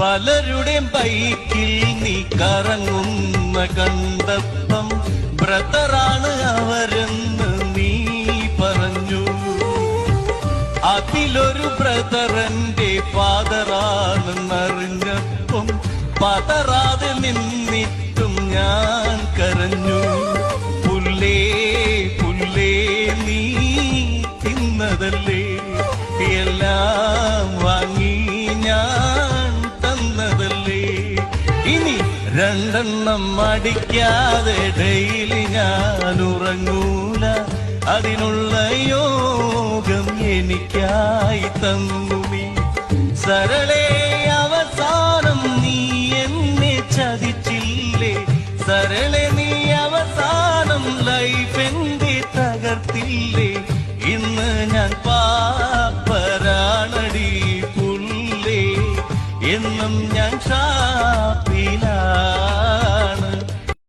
പലരുടെ ബൈക്കിൽ നീ കറങ്ങുന്ന കണ്ടപ്പം ബ്രദറാണ് അവരെന്ന് നീ പറഞ്ഞു. അതിലൊരു ബ്രദറന്റെ ഫാദറാണെന്നറിഞ്ഞപ്പം പതറാതെ നിന്നിട്ടും ഞാൻ കരഞ്ഞു. പുല്ലേ പുല്ലേ നീ തിന്നതല്ലേ? എല്ലാം ഇനി രണ്ടെണ്ണം മടിക്കാതെ ഡെയിലി ഞാൻ ഉറങ്ങൂല അതിനുള്ള യോഗം എനിക്കായി തന്നു നീ. സരളേ അവസാനം നീ എന്നെ ചതിച്ചില്ലേ? സരളെ നീ എന്നും ഞാൻ ഷാപ്പിലാ